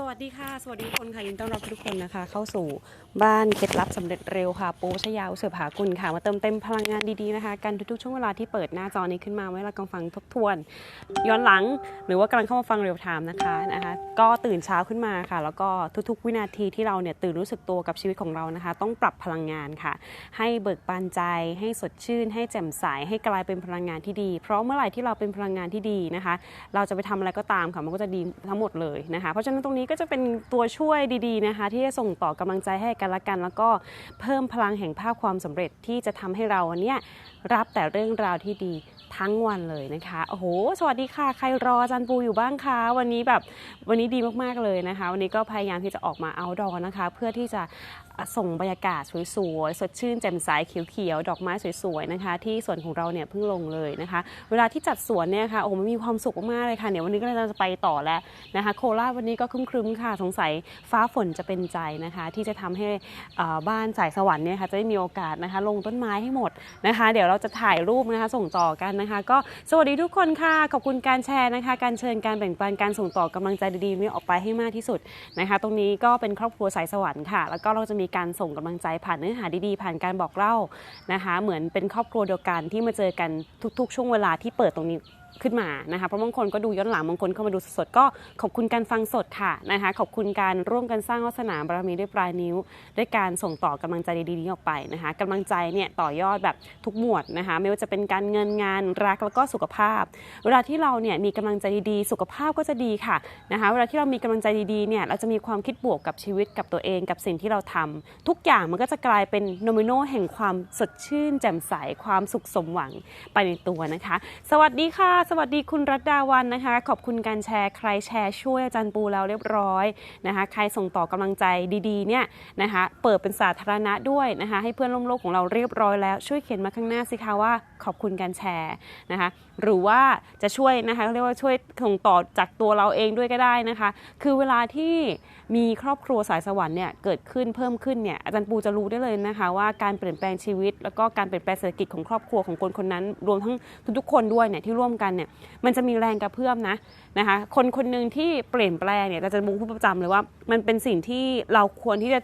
สวัสดีค่ะ สวัสดีทุกคนค่ะยินดีต้อนรับทุกคนนะคะ เข้าสู่บ้านเคล็ดลับสำเร็จเร็วค่ะปูชยาอุเสือผากุลค่ะ มาเติมเต็มพลังงานดีๆนะคะ กันทุกๆช่วงเวลาที่เปิดหน้าจอนี้ขึ้นมาไว้เรากำลังฟังทบทวน ย้อนหลังหรือว่ากำลังเข้ามาฟังเรียลไทม์นะคะนะคะ ก็ตื่นเช้าขึ้นมาค่ะ แล้วก็ทุกๆ วินาทีที่เราเนี่ยตื่นรู้สึกตัวกับชีวิตของเรานะคะ ต้องปรับพลังงานค่ะ ให้เบิกบานใจ ให้สดชื่น ให้แจ่มใสให้กลายเป็นพลังงานที่ดี เพราะเมื่อไหร่ที่เราเป็นพลังงานที่ดีนะคะ เราจะไปทำอะไรก็ตามค่ะมันก็จะดีทั้งหมดเลยนะคะ เพราะฉะนั้นตรงนี้ก็จะเป็นตัวช่วยดีๆนะคะ ที่จะส่งต่อกำลังใจให้กันละกัน แล้วก็เพิ่มพลังแห่งภาพความสำเร็จที่จะทำให้เราเนี่ยรับแต่เรื่องราวที่ดีทั้งวันเลยนะคะโอ้โหสวัสดีค่ะ ใครรออาจารย์ปูอยู่บ้างคะวันนี้แบบวันนี้ดีมากๆเลยนะคะ วันนี้ก็พยายามที่จะออกมาเอาดอนะคะ เพื่อที่จะ ส่งบรรยากาศสวยๆ สดชื่นแจ่มใสเขียวๆ ดอกไม้สวยๆ นะคะ ที่สวนของเราเนี่ยเพิ่งลงเลยนะคะ เวลาที่จัดสวนเนี่ยค่ะ โอ้โหมันมีความสุขมากเลยค่ะ เดี๋ยววันนี้ก็เราจะไปต่อแล้วนะคะ โคราชวันนี้ก็ครึ้มๆ ค่ะ สงสัยฟ้าฝนจะเป็นใจนะคะ ที่จะทำให้อ่อบ้านสายสวรรค์เนี่ยค่ะ จะได้มีโอกาสนะคะ ลงต้นไม้ให้หมดนะคะ เดี๋ยวเราจะถ่ายรูปนะคะ ส่งต่อกันนะคะ ก็สวัสดีทุกคนค่ะ ขอบคุณการแชร์นะคะ การเชิญ การแบ่งปัน การส่งต่อกำลังใจดีๆนี้ออกไปให้มากที่สุดนะคะ ตรงนี้ก็เป็นครอบครัวสายสวรรค์ค่ะ แล้วก็เราจะมีการส่งกำลังใจผ่านเนื้อหาดีๆ ผ่านการบอกเล่านะคะ เหมือนเป็นครอบครัวเดียวกันที่มาเจอกันทุก ๆ ช่วงเวลาที่เปิดตรงนี้ขึ้นมานะคะเพราะบางคนก็ดูย้อนหลังบางคนเข้ามาดูสดๆก็ขอบคุณการฟังสดค่ะนะคะขอบคุณการร่วมกันสร้างวาสนาบารมีด้วยปลายนิ้ว ด้วยการส่งต่อกำลังใจดีๆนี้ออกไปนะคะกำลังใจเนี่ยต่อยอดแบบทุกหมวดนะคะไม่ว่าจะเป็นการเงินงานรักแล้วก็สุขภาพ เวลาที่เราเนี่ยมีกำลังใจดีๆ สุขภาพก็จะดีค่ะนะคะเวลาที่เรามีกำลังใจดีๆเนี่ยเราจะมีความคิดบวกกับชีวิตกับตัวเองกับสิ่งที่เราทำทุกอย่างมันก็จะกลายเป็นโนมิโนแห่งความสดชื่น แจ่มใสความสุขสมหวังไปในตัวนะคะ สวัสดีค่ะสวัสดีคุณรัตดาวันนะคะ ขอบคุณการแชร์ใครแชร์ช่วยอาจารย์ปูแล้วเรียบร้อยนะคะ ใครส่งต่อกำลังใจดีๆเนี่ยนะคะ เปิดเป็นสาธารณะด้วยนะคะ ให้เพื่อนร่วมโลกของเราเรียบร้อยแล้วช่วยเขียนมาข้างหน้าสิคะว่าขอบคุณการแชร์นะคะ หรือว่าจะช่วยนะคะเาเรียกว่าช่วยส่งต่อจากตัวเราเองด้วยก็ได้นะคะ คือเวลาที่มีครอบครัวสายสวรรค์เนี่ยเกิดขึ้นเพิ่มขึ้นเนี่ยอาจารย์ปูจะรู้ได้เลยนะคะ ว่าการเปลี่ยนแปลงชีวิต แล้วก็การเปลี่ยนแปลงเศรษฐกิจของครอบครัวของคนคนนั้น รวมทั้งทุกๆคนด้วยเนี่ยที่ร่วมกันเนี่ยมันจะมีแรงกระเพื่อมนะนะคะคนคนหนึ่งที่เปลี่ยนแปลงเนี่ยอาจารย์ปูพูดประจำเลยว่า มันเป็นสิ่งที่เราควรที่จะ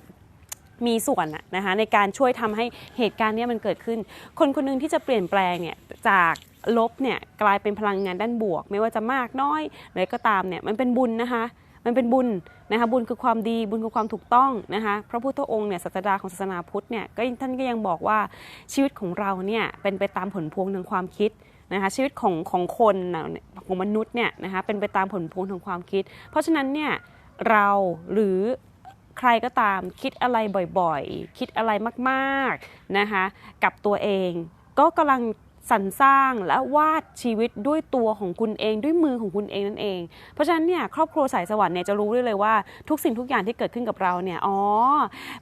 มีส่วนนะนะคะในการช่วยทำให้เหตุการณ์เนี้ยมันเกิดขึ้น คนคนหนึงที่จะเปลี่ยนแปลงเนี่ยจากลบเนี่ยกลายเป็นพลังงานด้านบวก ไม่ว่าจะมากน้อยอะไรก็ตามเนี่ยมันเป็นบุญนะคะมันเป็นบุญนะคะบุญคือความดีบุญคือความถูกต้องนะคะพระพุทธองค์เนี่ยศาสดาของศาสนาพุทธเนี่ยก็ท่านก็ยังบอกว่าชีวิตของเราเนี่ยเป็นไปตามผลพวงทางความคิด นะคะชีวิตของของคนของมนุษย์เนี่ยนะคะเป็นไปตามผลพวงของความคิด เพราะฉะนั้นเนี่ยเราหรือใครก็ตามคิดอะไรบ่อยๆ คิดอะไรมากๆนะคะกับตัวเอง ก็กำลัง สรรสร้างและวาดชีวิตด้วยตัวของคุณเองด้วยมือของคุณเองนั่นเอง เพราะฉะนั้นเนี่ยครอบครัวสายสวรรค์เนี่ยจะรู้ได้เลยว่าทุกสิ่งทุกอย่างที่เกิดขึ้นกับเราเนี่ยอ๋อ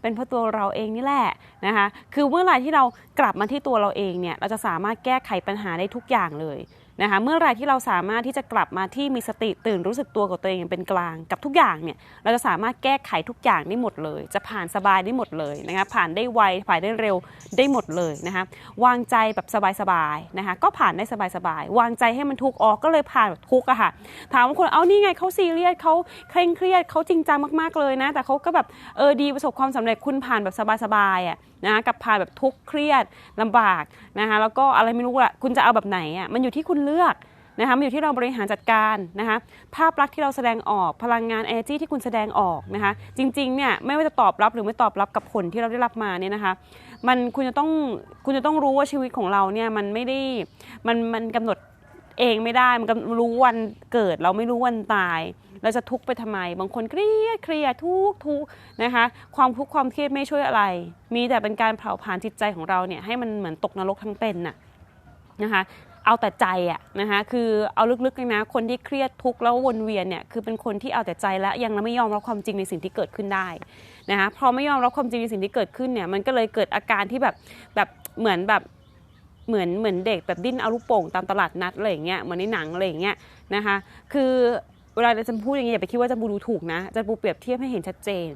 เป็นเพราะตัวเราเองนี่แหละนะคะคือเมื่อไหร่ที่เรากลับมาที่ตัวเราเองเนี่ยเราจะสามารถแก้ไขปัญหาได้ทุกอย่างเลย นะคะเมื่อไรที่เราสามารถที่จะกลับมาที่มีสติตื่นรู้สึกตัวกับตัวเองเป็นกลางกับทุกอย่างเนี่ยเราจะสามารถแก้ไขทุกอย่างได้หมดเลย จะผ่านสบายได้หมดเลยนะคะผ่านได้ไวผ่านได้เร็วได้หมดเลยนะคะวางใจแบบสบายๆนะคะก็ผ่านได้สบายๆวางใจให้มันทุกออกก็เลยผ่านทุกอะค่ะถามบางคนเอานี่ไงเขาซีเรียสเขาเคร่งเครียดเขาจริงจังมากๆเลยนะแต่เขาก็แบบเออดีประสบความสำเร็จคุณผ่านแบบสบายๆอะนะกับผ่านแบบทุกข์เครียดลำบากนะคะแล้วก็อะไรไม่รู้อะคุณจะเอาแบบไหนอะมันอยู่ที่คุณเลือกนะคะมันอยู่ที่เราบริหารจัดการนะคะภาพลักษณ์ที่เราแสดงออกพลังงาน energy ที่คุณแสดงออกนะคะจริงๆเนี่ยไม่ว่าจะตอบรับหรือไม่ตอบรับกับผลที่เราได้รับมาเนี่ยนะคะมันคุณจะต้องคุณจะต้องรู้ว่าชีวิตของเราเนี่ยมันไม่ได้มันมันกำหนดเองไม่ได้มันกำรู้วันเกิดเราไม่รู้วันตาย เราจะทุกข์ไปทำไม บางคนเครียดเครียดทุกข์ทุกนะคะความทุกข์ความเครียดไม่ช่วยอะไร มีแต่เป็นการเผาผลาญจิตใจของเราเนี่ยให้มันเหมือนตกนรกทั้งเป็นน่ะนะคะ เอาแต่ใจอะนะคะคือเอาลึกๆเลยนะคนที่เครียดทุกข์แล้ววนเวียนเนี่ยคือเป็นคนที่เอาแต่ใจและยังไม่ยอมรับความจริงในสิ่งที่เกิดขึ้นได้นะคะพอไม่ยอมรับความจริงในสิ่งที่เกิดขึ้นเนี่ยมันก็เลยเกิดอาการที่แบบแบบเหมือนแบบเหมือนเหมือนเด็กแบบดิ้นเอาลูกโป่งตามตลาดนัดอะไรอย่างเงี้ยเหมือนในหนังอะไรอย่างเงี้ยนะคะคือเวลาจะพูดอย่างเงี้อย่าไปคิดว่าจะบูดูถูกนะจะบูเปรียบเทียบให้เห็นชัดเจน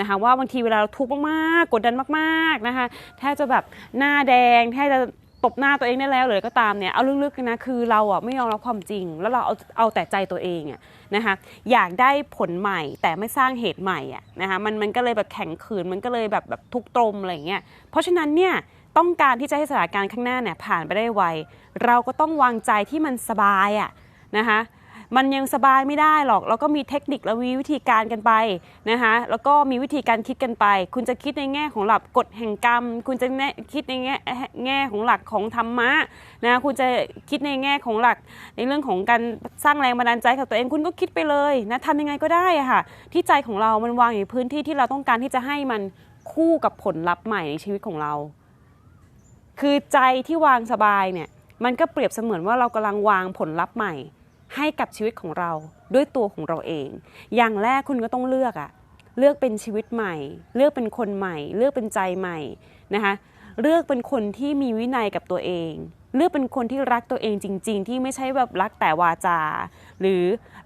นะคะว่าบางทีเวลาเราทุกข์มากๆกดดันมากๆนะคะแทบจะแบบหน้าแดงแทบจะ ตบหน้าตัวเองได้แล้วเลยก็ตามเนี่ยเอาลึกๆนะคือเราอะไม่ยอมรับความจริง แล้วเราเอาเอาแต่ใจตัวเองอะนะคะอยากได้ผลใหม่แต่ไม่สร้างเหตุใหม่อะนะคะมันมันก็เลยแบบแข็งขืนมันก็เลยแบบแบบทุกตรมอะไรเงี้ยเพราะฉะนั้นเนี่ยต้องการที่จะให้สถานการณ์ข้างหน้าเนี่ยผ่านไปได้ไวเราก็ต้องวางใจที่มันสบายอะนะคะ มันยังสบายไม่ได้หรอกเราก็มีเทคนิคและมีวิธีการกันไปนะคะแล้วก็มีวิธีการคิดกันไป คุณจะคิดในแง่ของหลักกฎแห่งกรรม คุณจะคิดในแง่แง่ของหลักของธรรมะนะคุณจะคิดในแง่ของหลักในเรื่องของการสร้างแรงบันดาลใจกับตัวเองคุณก็คิดไปเลยนะทำยังไงก็ได้ค่ะ ที่ใจของเรามันวางอยู่พื้นที่ที่เราต้องการที่จะให้มันคู่กับผลลัพธ์ใหม่ในชีวิตของเรา คือใจที่วางสบายเนี่ยมันก็เปรียบเสมือนว่าเรากำลังวางผลลัพธ์ใหม่ ให้กับชีวิตของเราด้วยตัวของเราเอง อย่างแรกคุณก็ต้องเลือกอะเลือกเป็นชีวิตใหม่ เลือกเป็นคนใหม่ เลือกเป็นใจใหม่นะคะเลือกเป็นคนที่มีวินัยกับตัวเอง เลือกเป็นคนที่รักตัวเองจริง ๆ ที่ไม่ใช่แบบรักแต่วาจา หรือ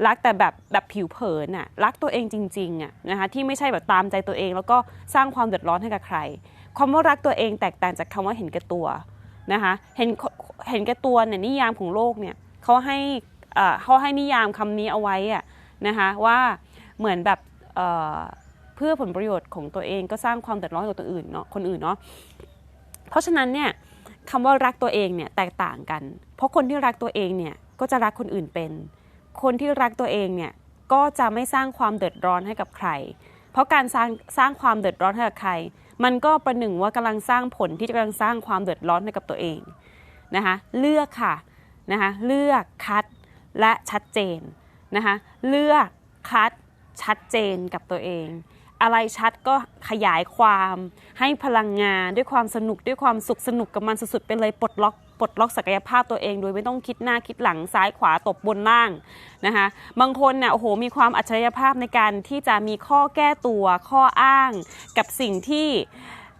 รักแต่แบบแบบผิวเผินอะรักตัวเองจริงๆอะนะคะที่ไม่ใช่แบบตามใจตัวเอง แล้วก็สร้างความเดือดร้อนให้กับใครความว่ารักตัวเองแตกต่างจากคำว่าเห็นแก่ตัวนะคะเห็นเห็นแก่ตัวเนี่ยนิยามของโลกเนี่ยเขาให้ เขาให้นิยามคำนี้เอาไว้อะนะคะว่าเหมือนแบบเเพื่อผลประโยชน์ของตัวเองก็สร้างความเดือดร้อนกับตัวอื่นเนาะคนอื่นเนาะเพราะฉะนั้นเนี่ยคำว่ารักตัวเองเนี่ยแตกต่างกัน เพราะคนที่รักตัวเองเนี่ยก็จะรักคนอื่นเป็น คนที่รักตัวเองเนี่ยก็จะไม่สร้างความเดือดร้อนให้กับใคร เพราะการสร้างสร้างความเดือดร้อนให้กับใคร มันก็ประหนึ่งว่ากำลังสร้างผลที่กำลังสร้างความเดือดร้อนให้กับตัวเองนะคะเลือกค่ะนะคะเลือกคัด และชัดเจนนะคะเลือกคัดชัดเจนกับตัวเอง อะไรชัดก็ขยายความให้พลังงานด้วยความสนุกด้วยความสุขสนุกกับมันสุดๆไปเลยปลดล็อกปลดล็อกศักยภาพตัวเอง โดยไม่ต้องคิดหน้าคิดหลังซ้ายขวาตบบนล่างนะคะบางคนเนี่ยโอ้โหมีความอัจฉริยภาพในการที่จะมีข้อแก้ตัวข้ออ้างกับสิ่งที่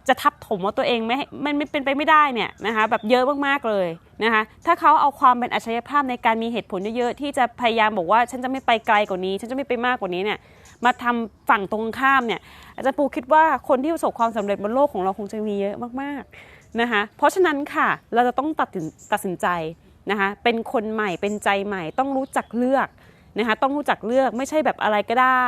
จะทับถมว่าตัวเองไม่มันไม่เป็นไปไม่ได้เนี่ยนะคะแบบเยอะมากๆเลยนะคะถ้าเขาเอาความเป็นอัจฉริยภาพในการมีเหตุผลเยอะๆที่จะพยายามบอกว่าฉันจะไม่ไปไกลกว่านี้ ฉันจะไม่ไปมากกว่านี้เนี่ยมาทำฝั่งตรงข้ามเนี่ยอาจารย์ปูคิดว่าคนที่ประสบความสำเร็จบนโลกของเราคงจะมีเยอะมากๆนะคะเพราะฉะนั้นค่ะเราจะต้องตัดสินตัดสินใจนะคะเป็นคนใหม่เป็นใจใหม่ต้องรู้จักเลือกนะคะต้องรู้จักเลือกไม่ใช่แบบอะไรก็ได้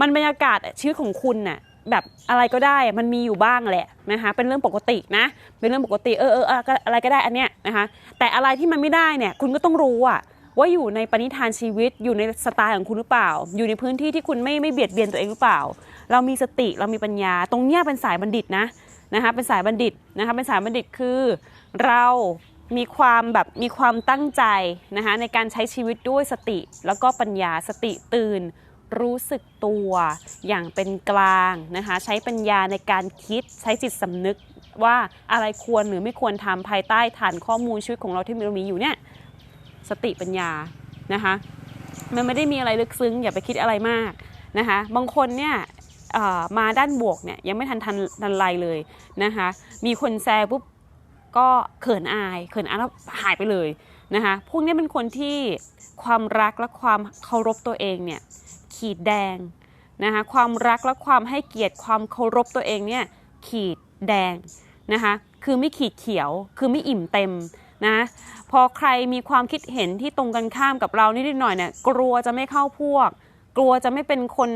มันบรรยากาศชีวิตของคุณน่ะ แบบอะไรก็ได้มันมีอยู่บ้างแหละนะคะเป็นเรื่องปกตินะ เป็นเรื่องปกติเออเอออะไรก็ได้อันเนี้ยนะคะแต่อะไรที่มันไม่ได้เนี่ยคุณก็ต้องรู้อะว่าอยู่ในปณิธานชีวิตอยู่ในสไตล์ของคุณหรือเปล่า อยู่ในพื้นที่ที่คุณไม่ไม่เบียดเบียนตัวเองหรือเปล่า เรามีสติเรามีปัญญา ตรงเนี้ยเป็นสายบัณฑิตนะนะคะเป็นสายบัณฑิตนะคะเป็นสายบัณฑิตคือเรามีความแบบมีความตั้งใจนะคะในการใช้ชีวิตด้วยสติแล้วก็ปัญญาสติตื่น รู้สึกตัวอย่างเป็นกลางนะคะ ใช้ปัญญาในการคิดใช้จิตสำนึกว่าอะไรควรหรือไม่ควรทำภายใต้ฐานข้อมูลชีวิตของเราที่เรามีอยู่เนี่ยสติปัญญานะคะมันไม่ได้มีอะไรลึกซึ้ง อย่าไปคิดอะไรมากนะคะบางคนเนี่ยมาด้านบวกเนี่ยยังไม่ทันทันทันไรเลยนะคะมีคนแซวปุ๊บก็เขินอายเขินอายแล้วหายไปเลยนะคะพวกนี้เป็นคนที่ความรักและความเคารพตัวเองเนี่ย ขีดแดงนะคะความรักและความให้เกียรติความเคารพตัวเองเนี่ยขีดแดงนะคะคือไม่ขีดเขียวคือไม่อิ่มเต็มนะพอใครมีความคิดเห็นที่ตรงกันข้ามกับเรานิดหน่อยเนี่ยกลัวจะไม่เข้าพวก กลัวจะไม่เป็นคน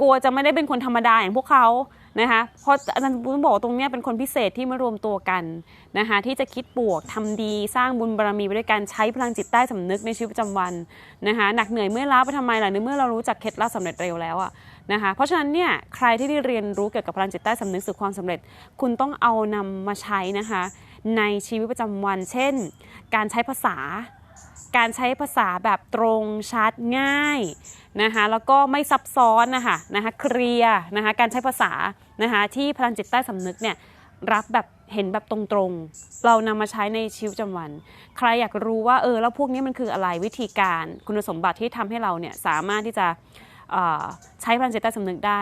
กลัวจะไม่ได้เป็นคนธรรมดาอย่างพวกเขา นะคะเพราะอาจารย์บุญบอกตรงนี้เป็นคนพิเศษที่มารวมตัวกันนะคะที่จะคิดบวกทำดีสร้างบุญบารมีไปด้วยการใช้พลังจิตใต้สำนึกในชีวิตประจำวันนะคะหนักเหนื่อยเมื่อล้าไปทำไมล่ะในเมื่อเรารู้จักเคล็ดลับสำเร็จเร็วแล้วอะนะคะเพราะฉะนั้นเนี่ยใครที่ได้เรียนรู้เกี่ยวกับพลังจิตใต้สำนึกสู่ความสำเร็จ คุณต้องเอานำมาใช้นะคะในชีวิตประจำวัน เช่น การใช้ภาษา การใช้ภาษาแบบตรงชัดง่ายนะคะแล้วก็ไม่ซับซ้อนนะคะนะคะเคลียร์นะคะการใช้ภาษานะคะที่พลังจิตใต้สำนึกเนี่ยรับแบบเห็นแบบตรงๆ เรานำมาใช้ในชีวิตประจำวัน ใครอยากรู้ว่าเออแล้วพวกนี้มันคืออะไรวิธีการคุณสมบัติที่ทำให้เราเนี่ยสามารถที่จะใช้พลังจิตใต้สำนึกได้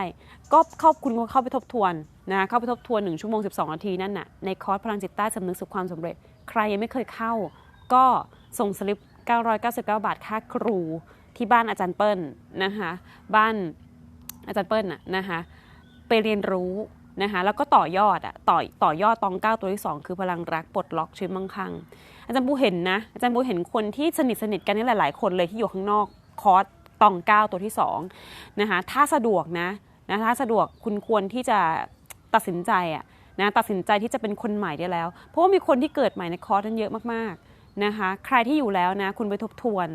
ก็เข้าคุณก็เข้าไปทบทวนนะเข้าไปทบทวน 1 ชั่วโมง 12 นาทีนั่นน่ะในคอร์สพลังจิตใต้สำนึกสู่ความสำเร็จ ใครยังไม่เคยเข้า ก็ส่งสลิป 999 บาทค่าครูที่บ้านอาจารย์เปิ้ลนะคะบ้านอาจารย์เปิ้ลน่ะนะคะไปเรียนรู้นะคะแล้วก็ต่อยอดอะต่อต่อยอดตองเก้าตัวที่สองคือพลังรักปลดล็อกชีวิตมั่งคั่งอาจารย์ปูเห็นนะอาจารย์ปูเห็นคนที่สนิทสนิทกันนี่หลาย ๆ คนเลยที่อยู่ข้างนอกคอร์สตองเก้าตัวที่สองนะคะถ้าสะดวกนะนะถ้าสะดวกคุณควรที่จะตัดสินใจอะนะตัดสินใจที่จะเป็นคนใหม่ได้แล้ว เพราะว่ามีคนที่เกิดใหม่ในคอร์สนั้นเยอะมากๆ นะคะ ใครที่อยู่แล้วนะ คุณไปทบทวน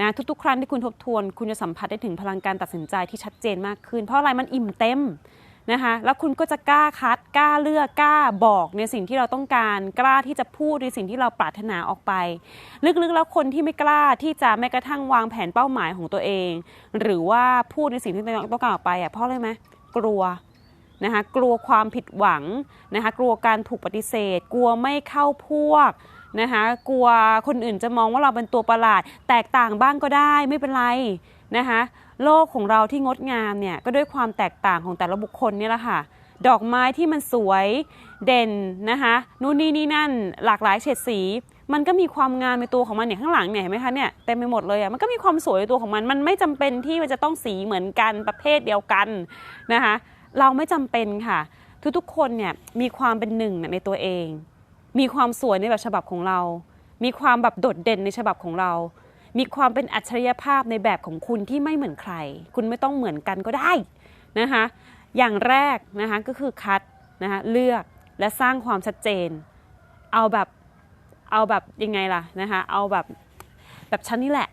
นะทุกๆ ครั้งที่คุณทบทวน คุณจะสัมผัสได้ถึงพลังการตัดสินใจที่ชัดเจนมากขึ้น เพราะอะไรมันอิ่มเต็มนะคะแล้วคุณก็จะกล้าคัดกล้าเลือกกล้าบอกในสิ่งที่เราต้องการกล้าที่จะพูดในสิ่งที่เราปรารถนาออกไป ลึกๆแล้วคนที่ไม่กล้าที่จะแม้กระทั่งวางแผนเป้าหมายของตัวเอง หรือว่าพูดในสิ่งที่ตัวเองต้องการออกไปอะเพราะอะไรไหมกลัวนะคะกลัวความผิดหวังนะคะกลัวการถูกปฏิเสธ กลัวไม่เข้าพวก นะคะกลัวคนอื่นจะมองว่าเราเป็นตัวประหลาด แตกต่างบ้างก็ได้ไม่เป็นไรนะคะโลกของเราที่งดงามเนี่ยก็ด้วยความแตกต่างของแต่ละบุคคลนี่แหละค่ะดอกไม้ที่มันสวยเด่นนะคะนู่นนี่นี่นั่นหลากหลายเฉดสี มันก็มีความงามในตัวของมันเนี่ยข้างหลังเนี่ยเห็นไหมคะเนี่ยเต็มไปหมดเลยอะมันก็มีความสวยในตัวของมันมันไม่จำเป็นที่มันจะต้องสีเหมือนกันประเภทเดียวกันนะคะเราไม่จำเป็นค่ะ ทุกๆคนเนี่ยมีความเป็นหนึ่งในตัวเอง มีความสวยในแบบฉบับของเรา มีความแบบโดดเด่นในฉบับของเรา มีความเป็นอัจฉริยภาพในแบบของคุณที่ไม่เหมือนใคร คุณไม่ต้องเหมือนกันก็ได้นะคะ อย่างแรกนะคะก็คือคัดนะคะเลือกและสร้างความชัดเจน เอาแบบเอาแบบยังไงล่ะนะคะเอาแบบแบบชั้นนี่แหละ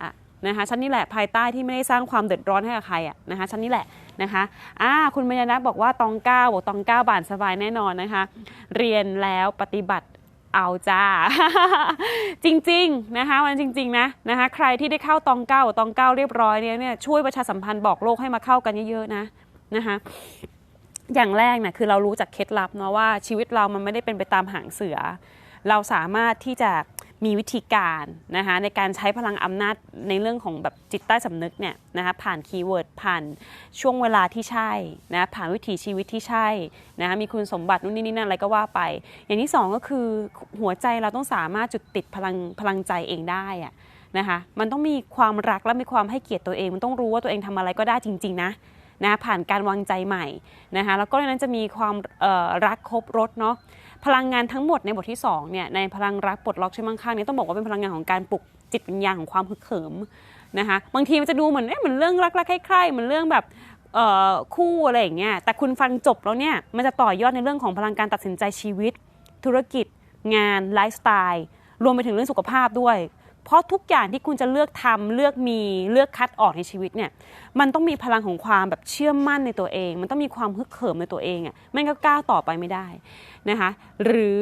นะคะชั้นนี่แหละภายใต้ที่ไม่ได้สร้างความเดือดร้อนให้กับใครอะนะคะชั้นนี่แหละนะคะอ่าคุณมายนะบอกว่าตองเก้าบอกตองเก้าบานสบายแน่นอนนะคะ เรียนแล้วปฏิบัติ เอาจ้า จริงๆนะคะมันจริง ๆ นะนะคะ ใครที่ได้เข้าตองเก้าตองเก้าเรียบร้อยเนี่ยเนี่ยช่วยประชาสัมพันธ์บอกโลกให้มาเข้ากันเยอะๆนะนะคะอย่างแรกเนี่ยคือเรารู้จากเคล็ดลับเนาะว่าชีวิตเรามันไม่ได้เป็นไปตามหางเสือ เราสามารถที่จะ มีวิธีการนะคะในการใช้พลังอำนาจในเรื่องของแบบจิตใต้สำนึกเนี่ยนะคะผ่านคีย์เวิร์ดผ่านช่วงเวลาที่ใช่นะผ่านวิถีชีวิตที่ใช่นะคะมีคุณสมบัตินู่นนี่นั่นอะไรก็ว่าไป อย่างที่สองก็คือหัวใจเราต้องสามารถจุดติดพลังพลังใจเองได้อะนะคะมันต้องมีความรักและมีความให้เกียรติตัวเอง มันต้องรู้ว่าตัวเองทำอะไรก็ได้จริง ๆ นะนะผ่านการวางใจใหม่นะคะแล้วก็นนั้นจะมีความรักครบรถเนาะ พลังงานทั้งหมดในบทที่2เนี่ยในพลังรักปลดล็อกช่วยมั่งคั่งเนี่ยต้องบอกว่าเป็นพลังงานของการปลุกจิตวิญญาณของความฮึกเหิมนะคะบางทีมันจะดูเหมือนเอ๊ะเหมือนเรื่องรักๆใคร่ๆเหมือนเรื่องแบบคู่อะไรอย่างเงี้ยแต่คุณฟังจบแล้วเนี่ยมันจะต่อยอดในเรื่องของพลังการตัดสินใจชีวิต ธุรกิจ งานไลฟ์สไตล์รวมไปถึงเรื่องสุขภาพด้วย เพราะทุกอย่างที่คุณจะเลือกทำเลือกมีเลือกคัดออกในชีวิตเนี่ยมันต้องมีพลังของความแบบเชื่อมั่นในตัวเอง มันต้องมีความฮึกเหิมในตัวเองอะไม่งั้นก็ก้าวต่อไปไม่ได้นะคะหรือ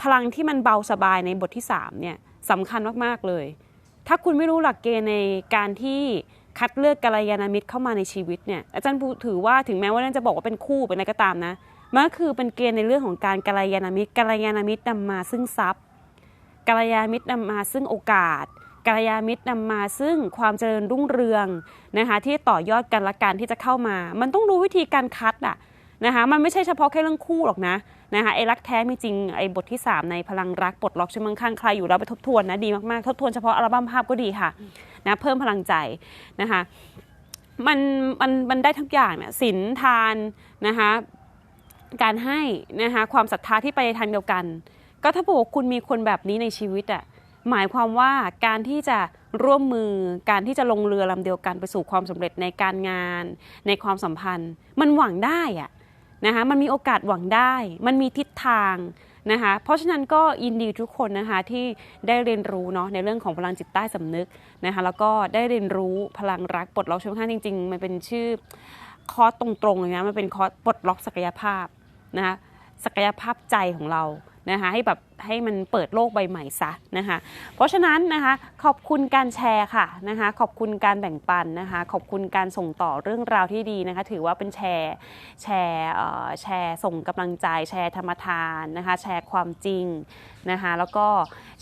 พลังที่มันเบาสบายในบทที่3เนี่ยสำคัญมากๆเลย ถ้าคุณไม่รู้หลักเกณฑ์ในการที่คัดเลือกกัลยาณมิตรเข้ามาในชีวิตเนี่ยอาจารย์ปูถือว่าถึงแม้ว่านั่นจะบอกว่าเป็นคู่เป็นอะไรก็ตามนะมันก็คือเป็นเกณฑ์ในเรื่องของการกัลยาณมิตรกัลยาณมิตรนำมาซึ่งทรัพย์ กัลยาณมิตรนำมาซึ่งโอกาสกัลยาณมิตรนำมาซึ่งความเจริญรุ่งเรืองนะคะที่ต่อยอดกันละกันที่จะเข้ามา มันต้องรู้วิธีการคัดอะนะคะมันไม่ใช่เฉพาะแค่เรื่องคู่หรอกนะนะคะไอ้รักแท้มีจริงไอ้บทที่ 3 ในพลังรักปลดล็อกช่วยมั่งคั่งใครอยู่แล้วไปทบทวนนะดีมากๆ ทบทวนเฉพาะอัลบั้มภาพก็ดีค่ะนะเพิ่มพลังใจนะคะมันมันมันได้ทุกอย่างเนี่ยศีลทานนะคะการให้นะคะความศรัทธาที่ไปทางเดียวกัน ก็ถ้าบอกคุณมีคนแบบนี้ในชีวิตอะหมายความว่าการที่จะร่วมมือการที่จะลงเรือลำเดียวกันไปสู่ความสำเร็จในการงาน ในความสัมพันธ์ มันหวังได้อะนะคะมันมีโอกาสหวังได้ มันมีทิศทางนะคะเพราะฉะนั้นก็ยินดีทุกคนนะคะที่ได้เรียนรู้เนาะในเรื่องของพลังจิตใต้สำนึกนะคะแล้วก็ได้เรียนรู้พลังรักปลดล็อกช่วงข้างจริง ๆ มันเป็นชื่อคอร์สตรงๆเลยนะมันเป็นคอร์สปลดล็อกศักยภาพนะคะศักยภาพใจของเรา นะคะให้แบบให้มันเปิดโลกใบใหม่ซะนะคะเพราะฉะนั้นนะคะขอบคุณการแชร์ค่ะนะคะขอบคุณการแบ่งปันนะคะขอบคุณการส่งต่อเรื่องราวที่ดีนะคะถือว่าเป็นแชร์แชร์แชร์ส่งกำลังใจแชร์ธรรมทานนะคะแชร์ความจริงนะคะแล้วก็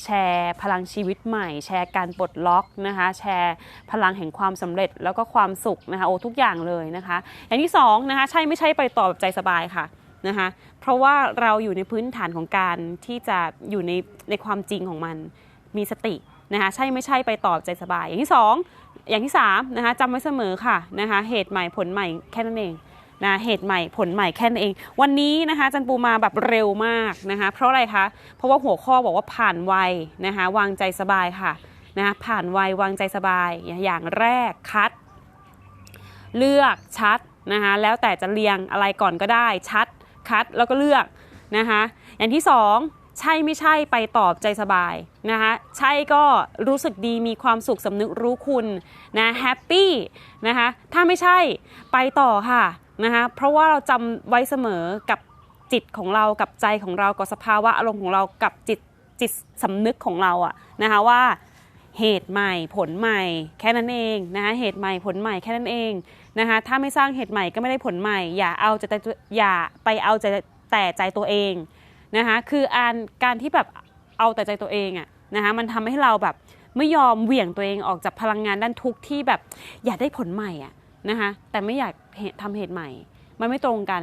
แชร์พลังชีวิตใหม่ แชร์การปลดล็อกนะคะแชร์พลังแห่งความสำเร็จแล้วก็ความสุขนะคะโอ้ทุกอย่างเลยนะคะอย่างที่สองนะคะใช่ไม่ใช่ไปต่อแบบใจสบายค่ะ นะคะเพราะว่าเราอยู่ในพื้นฐานของการที่จะอยู่ในในความจริงของมันมีสตินะคะใช่ไม่ใช่ไปตอบใจสบาย อย่างที่สองอย่างที่สามนะคะจำไว้เสมอค่ะนะคะเหตุใหม่ผลใหม่แค่นั้นเองนะเหตุใหม่ผลใหม่แค่นั้นเอง วันนี้นะคะจันปูมาแบบเร็วมากนะคะเพราะอะไรคะเพราะว่าหัวข้อบอกว่าผ่านไวนะคะวางใจสบายค่ะนะคะผ่านไววางใจสบายอย่างแรกคัด เลือกชัดนะคะแล้วแต่จะเรียงอะไรก่อนก็ได้ชัด คัดแล้วก็เลือกนะคะอย่างที่สองใช่ไม่ใช่ไปตอบใจสบายนะคะใช่ก็รู้สึกดีมีความสุขสำนึกรู้คุณนะแฮปปี้นะคะถ้าไม่ใช่ไปต่อค่ะนะคะเพราะว่าเราจำไว้เสมอกับจิตของเรากับใจของเรากับสภาวะอารมณ์ของเรากับจิตจิตสำนึกของเราอะนะคะว่า เหตุใหม่ผลใหม่แค่นั้นเองนะคะเหตุใหม่ผลใหม่แค่นั้นเองนะคะถ้าไม่สร้างเหตุใหม่ก็ไม่ได้ผลใหม่ อย่าเอาใจตัวอย่าไปเอาใจแต่ใจตัวเองนะคะคือการการที่แบบเอาแต่ใจตัวเองอะนะคะมันทำให้เราแบบไม่ยอมเหวี่ยงตัวเองออกจากพลังงานด้านทุกข์ที่แบบอยากได้ผลใหม่อะนะคะแต่ไม่อยากเหตุทำเหตุใหม่ มันไม่ตรงกัน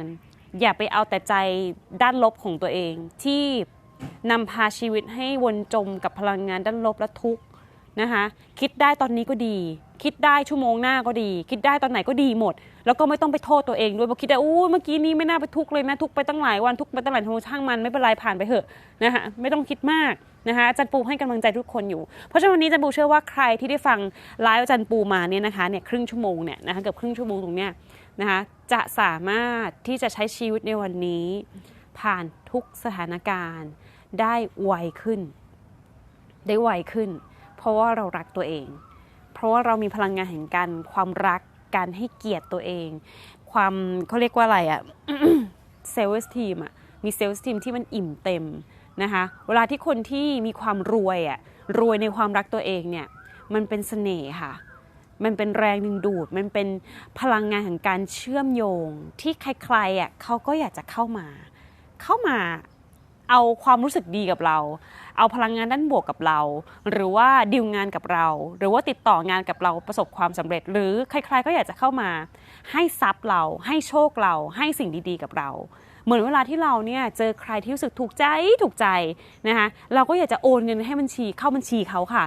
อย่าไปเอาแต่ใจด้านลบของตัวเองที่นำพาชีวิตให้วนจมกับพลังงานด้านลบและทุกข์ นะคะคิดได้ตอนนี้ก็ดี คิดได้ชั่วโมงหน้าก็ดี คิดได้ตอนไหนก็ดีหมด แล้วก็ไม่ต้องไปโทษตัวเองด้วยเพราะคิดได้อู้เมื่อกี้นี้ไม่น่าไปทุกข์เลยนะทุกข์ไปตั้งหลายวันทุกข์ไปตั้งหลายชั่วโมงช่างมันไม่เป็นไรผ่านไปเถอะนะคะไม่ต้องคิดมากนะคะอาจารย์ปูให้กำลังใจทุกคนอยู่ เพราะฉะนั้นวันนี้อาจารย์ปูเชื่อว่าใครที่ได้ฟังไลฟ์อาจารย์ปูมาเนี่ยนะคะเนี่ยครึ่งชั่วโมงเนี่ยนะคะเกือบครึ่งชั่วโมงตรงเนี้ยนะคะจะสามารถที่จะใช้ชีวิตในวันนี้ ผ่านทุกสถานการณ์ได้ไวขึ้น ได้ไวขึ้น เพราะว่าเรารักตัวเอง เพราะว่าเรามีพลังงานแห่งการความรักการให้เกียรติตัวเอง ความเขาเรียกว่าอะไรอะเซลล์สทีมอะมีเซลล์สทีมที่มันอิ่มเต็มนะคะเวลาที่คนที่มีความรวยอะรวยในความรักตัวเองเนี่ยมันเป็นเสน่ห์ค่ะ มันเป็นแรงดึงดูด มันเป็นพลังงานแห่งการเชื่อมโยง ที่ใครๆอะเขาก็อยากจะเข้ามา เข้ามา เอาความรู้สึกดีกับเรา เอาพลังงานด้านบวกกับเรา หรือว่าดีลงานกับเรา หรือว่าติดต่องานกับเราประสบความสำเร็จ หรือใครๆก็อยากจะเข้ามา ให้ทรัพย์เรา ให้โชคเรา ให้สิ่งดีๆกับเรา เหมือนเวลาที่เราเนี่ยเจอใครที่รู้สึกถูกใจถูกใจนะคะเราก็อยากจะโอนเงินให้บัญชีเข้าบัญชีเขาค่ะ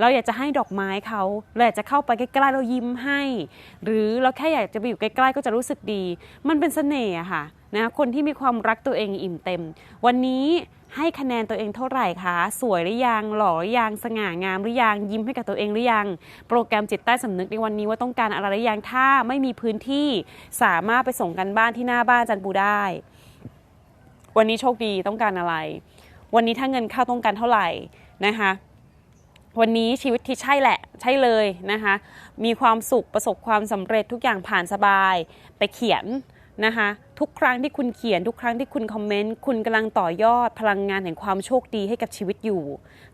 เราอยากจะให้ดอกไม้เขาเราอยากจะเข้าไปใกล้ๆเรายิ้มให้ หรือเราแค่อยากจะไปอยู่ใกล้ๆก็จะรู้สึกดี มันเป็นเสน่ห์อะค่ะ นะคนที่มีความรักตัวเองอิ่มเต็ม วันนี้ให้คะแนนตัวเองเท่าไหร่คะ สวยหรือยัง หล่อหรือยัง สง่างามหรือยัง ยิ้มให้กับตัวเองหรือยัง โปรแกรมจิตใต้สำนึกในวันนี้ว่าต้องการอะไรหรือยัง ถ้าไม่มีพื้นที่สามารถไปส่งกันบ้านที่หน้าบ้านจันปูได้ วันนี้โชคดีต้องการอะไร วันนี้ถ้าเงินเข้าต้องการเท่าไหร่นะคะ วันนี้ชีวิตที่ใช่แหละ ใช่เลยนะคะ มีความสุขประสบความสำเร็จทุกอย่างผ่านสบาย ไปเขียน นะคะ ทุกครั้งที่คุณเขียนทุกครั้งที่คุณคอมเมนต์คุณกำลังต่อยอดพลังงานแห่งความโชคดีให้กับชีวิตอยู่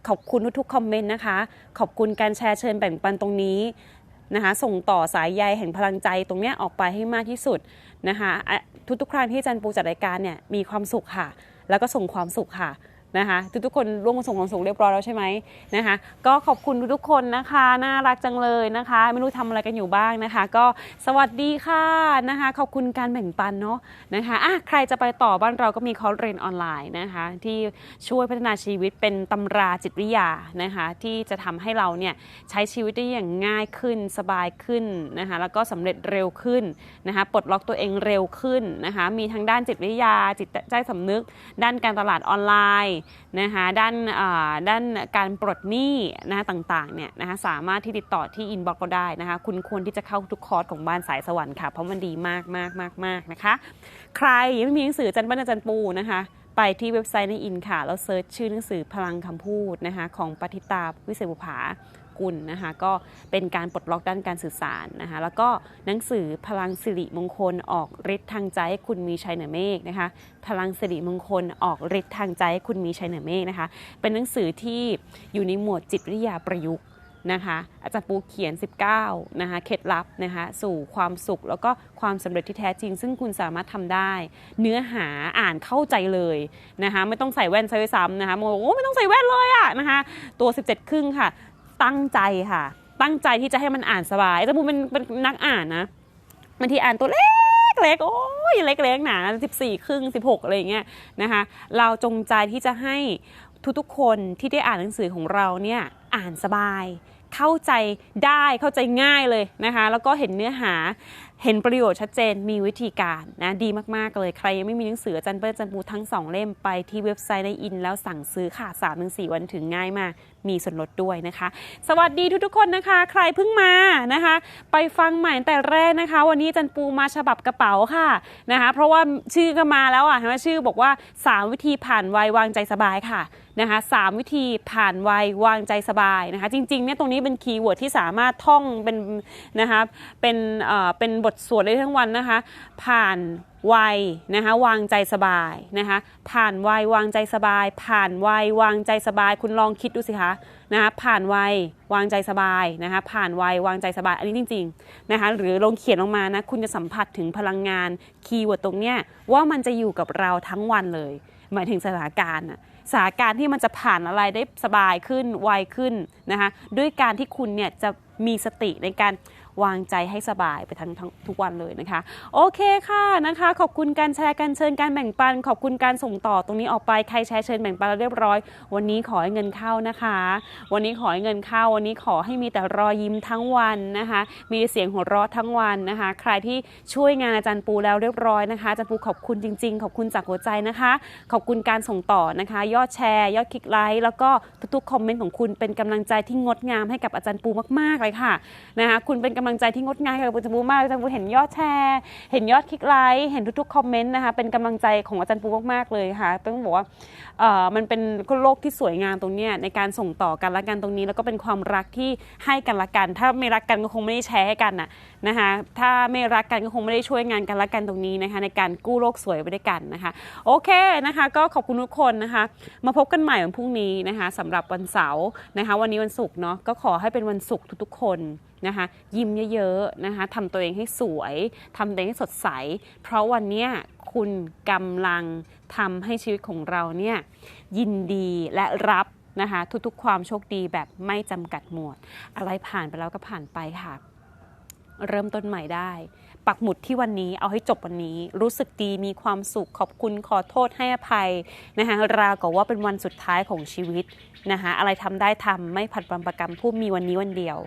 ขอบคุณทุกๆคอมเมนต์นะคะ ขอบคุณการแชร์เชิญแบ่งปันตรงนี้นะคะส่งต่อสายใยแห่งพลังใจตรงนี้ออกไปให้มากที่สุดนะคะอะทุกๆครั้งที่อาจารย์ปูจัดรายการเนี่ยมีความสุขค่ะ แล้วก็ส่งความสุขค่ะ นะคะทุกๆคนร่วมส่งความสุขเรียบร้อยแล้วใช่ไหมนะคะ ก็ขอบคุณทุกๆคนนะคะน่ารักจังเลยนะคะ ไม่รู้ทำอะไรกันอยู่บ้างนะคะ ก็สวัสดีค่ะนะคะ ขอบคุณการแบ่งปันเนาะนะคะอะใครจะไปต่อบ้านเราก็มีคอร์สเรียนออนไลน์นะคะ ที่ช่วยพัฒนาชีวิตเป็นตำราจิตวิทยานะคะ ที่จะทำให้เราเนี่ยใช้ชีวิตได้อย่างง่ายขึ้นสบายขึ้นนะคะแล้วก็สำเร็จเร็วขึ้นนะคะปลดล็อกตัวเองเร็วขึ้นนะคะมีทั้งด้านจิตวิทยาจิตใจสำนึก ด้านการตลาดออนไลน์นะคะด้านด้านการปลดหนี้นะคะต่างๆเนี่ยนะคะสามารถที่ติดต่อที่อินบ็อกก็ได้นะคะคุณควรที่จะเข้าทุกคอร์สของบ้านสายสวรรค์ค่ะ เพราะมันดีมากมากมากมากนะคะ ใครยังไม่มีหนังสือจันบ้านอาจารย์ปูนะคะไปที่เว็บไซต์ในอินค่ะ แล้วเซิร์ชชื่อหนังสือพลังคำพูดนะคะของปฏิตาวิเศษบุภา กุลนะคะก็เป็นการปลดล็อกด้านการสื่อสารนะคะแล้วก็หนังสือพลังสิริมงคลออกฤทธิ์ทางใจให้คุณมีชัยเหนือเมฆนะคะพลังสิริมงคลออกฤทธิ์ทางใจให้คุณมีชัยเหนือเมฆนะคะเป็นหนังสือที่อยู่ในหมวดจิตวิทยาประยุกต์นะคะอาจารย์ปูเขียน 19นะคะเคล็ดลับนะคะสู่ความสุขแล้วก็ความสำเร็จที่แท้จริง ซึ่งคุณสามารถทำได้ เนื้อหาอ่านเข้าใจเลยนะคะไม่ต้องใส่แว่นซะด้ซ้ำนะคะโมบอกโอ้ไม่ต้องใส่แว่นเลยอะนะคะตัว 17 ครึ่งค่ะ ตั้งใจค่ะ ตั้งใจที่จะให้มันอ่านสบายอาจารย์ปูเป็นเป็นนักอ่านนะบางทีอ่านตัวเล็กเล็กโอ้ยเล็กเล็กหนา14ครึ่ง16อะไรอย่างเงี้ยนะคะ เราจงใจที่จะให้ทุกๆคนที่ได้อ่านหนังสือของเราเนี่ยอ่านสบายเข้าใจได้เข้าใจง่ายเลยนะคะ แล้วก็เห็นเนื้อหาเห็นประโยชน์ชัดเจนมีวิธีการนะดีมาก ๆ เลย ใครยังไม่มีหนังสืออาจันเปิ้ลจันปูทั้ง 2 เล่มไปที่เว็บไซต์ในอิน แล้วสั่งซื้อค่ะ3ถึง4วันถึงง่ายมาก มีส่วนลดด้วยนะคะ สวัสดีทุกๆคนนะคะ ใครเพิ่งมานะคะ ไปฟังใหม่แต่แรกนะคะ วันนี้จันปูมาฉบับกระเป๋าค่ะนะคะ เพราะว่าชื่อก็มาแล้วอะนไหมชื่อบอกว่า 3 วิธีผ่านวัยวางใจสบายค่ะนะคะสามวิธีผ่านวัยวางใจสบายนะคะ จริงๆเนี่ยตรงนี้เป็นคีย์เวิร์ดที่สามารถท่องเป็นนะคะเป็นเอ่อเป็นบทสวดได้ทั้งวันนะคะ ผ่าน วัยนะคะวางใจสบายนะคะผ่านวัยวางใจสบาย ผ่านวัยวางใจสบาย คุณลองคิดดูสิคะนะคะผ่านวัยวางใจสบายนะคะผ่านวัยวางใจสบาย อันนี้จริงๆนะคะหรือลองเขียนออกมานะคุณจะสัมผัสถึงพลังงานคีย์เวิร์ดตรงเนี้ยว่ามันจะอยู่กับเราทั้งวันเลย หมายถึงสถานการณ์สถานการณ์ที่มันจะผ่านอะไรได้สบายขึ้นไวขึ้นนะคะด้วยการที่คุณเนี่ยจะมีสติในการ วางใจให้สบายไปทั้งทุกวันเลยนะคะ โอเคค่ะนะคะ ขอบคุณการแชร์การเชิญการแบ่งปัน ขอบคุณการส่งต่อตรงนี้ออกไปใครแชร์เชิญแบ่งปันแล้วเรียบร้อย วันนี้ขอให้เงินเข้านะคะ วันนี้ขอให้เงินเข้า วันนี้ขอให้มีแต่รอยยิ้มทั้งวันนะคะ มีเสียงหัวเราะทั้งวันนะคะ ใครที่ช่วยงานอาจารย์ปูแล้วเรียบร้อยนะคะอาจารย์ปูขอบคุณจริง ๆ ขอบคุณจากหัวใจนะคะ ขอบคุณการส่งต่อนะคะ ยอดแชร์ ยอดคลิกไลค์แล้วก็ทุกๆคอมเมนต์ของคุณเป็นกำลังใจที่งดงามให้กับอาจารย์ปูมากๆเลยค่ะนะคะคุณเป็นกำลังใจที่งดงามกับอาจารย์ปูมากอาจารย์ปูเห็นยอดแชร์ เห็นยอดคลิกไลค์เห็นทุกๆคอมเมนต์นะคะเป็นกำลังใจของอาจารย์ปูมากๆเลยค่ะต้องบอกว่าเออมันเป็นโลกที่สวยงามตรงเนี้ยในการส่งต่อกันละกันตรงนี้ แล้วก็เป็นความรักที่ให้กันละกัน ถ้าไม่รักกันก็คงไม่ได้แชร์ให้กันน่ะนะคะถ้าไม่รักกันก็คงไม่ได้ช่วยงานกันละกันตรงนี้นะคะในการกู้โลกสวยไปด้วยกันนะคะ โอเคนะคะก็ขอบคุณทุกคนนะคะ มาพบกันใหม่วันพรุ่งนี้นะคะสำหรับวันเสาร์นะคะ วันนี้วันศุกร์เนาะก็ขอให้เป็นวันศุกร์ทุกๆคน นะคะยิ้มเยอะๆนะคะทำตัวเองให้สวยทำตัวเองให้สดใส เพราะวันนี้คุณกำลังทำให้ชีวิตของเราเนี่ยยินดีและรับนะคะทุกๆ ความโชคดีแบบไม่จำกัดหมวด อะไรผ่านไปแล้วก็ผ่านไปค่ะ เริ่มต้นใหม่ได้ ปักหมุดที่วันนี้เอาให้จบวันนี้ รู้สึกดีมีความสุขขอบคุณขอโทษให้อภัยนะคะราวกับว่าเป็นวันสุดท้ายของชีวิตนะคะอะไรทำได้ทำไม่ผัดวันประกันผู้มีวันนี้วันเดียว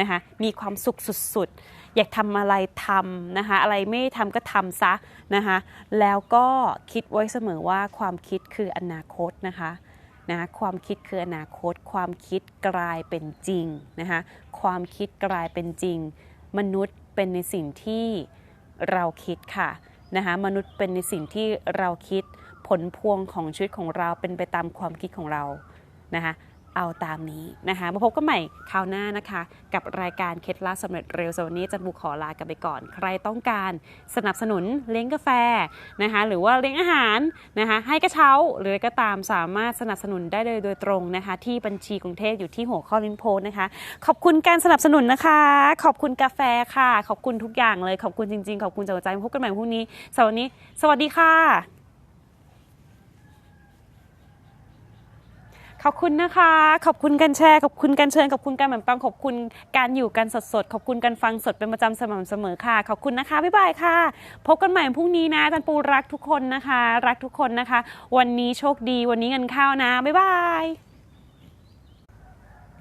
นะคะมีความสุขสุดๆ อยากทำอะไรทำนะคะอะไรไม่ทำก็ทำซะนะคะแล้วก็คิดไว้เสมอว่าความคิดคืออนาคตนะคะนะความคิดคืออนาคต ความคิดกลายเป็นจริงนะคะความคิดกลายเป็นจริง มนุษย์เป็นในสิ่งที่เราคิดค่ะนะคะมนุษย์เป็นในสิ่งที่เราคิดผลพวงของชีวิตของเราเป็นไปตามความคิดของเรานะคะ เอาตามนี้นะคะมาพบกันใหม่คราวหน้านะคะ กับรายการเคล็ดลับสำเร็จเร็วสวันนี้จันบุขอลากันไปก่อน ใครต้องการสนับสนุนเลี้ยงกาแฟนะคะหรือว่าเลี้ยงอาหารนะคะให้กระเช้าหรือก็ตามสามารถสนับสนุนได้เลยโดยตรงนะคะ ที่บัญชีกรุงเทพอยู่ที่หัวข้อลินโพนะคะ ขอบคุณการสนับสนุนนะคะ ขอบคุณกาแฟค่ะ ขอบคุณทุกอย่างเลยขอบคุณจริงๆ ขอบคุณจากหัวใจพบกันใหม่พรุ่งนี้สวัสดีสวัสดีค่ะ ขอบคุณนะคะ ขอบคุณการแชร์ขอบคุณการเชิญขอบคุณการแบ่งปันขอบคุณการอยู่กันสดๆ ขอบคุณการฟังสดเป็นประจำสม่ำเสมอค่ะ ขอบคุณนะคะบ๊ายบายค่ะ พบกันใหม่พรุ่งนี้นะอาจันปูรักทุกคนนะคะ รักทุกคนนะคะ วันนี้โชคดีวันนี้เงินเข้านะบ๊ายบาย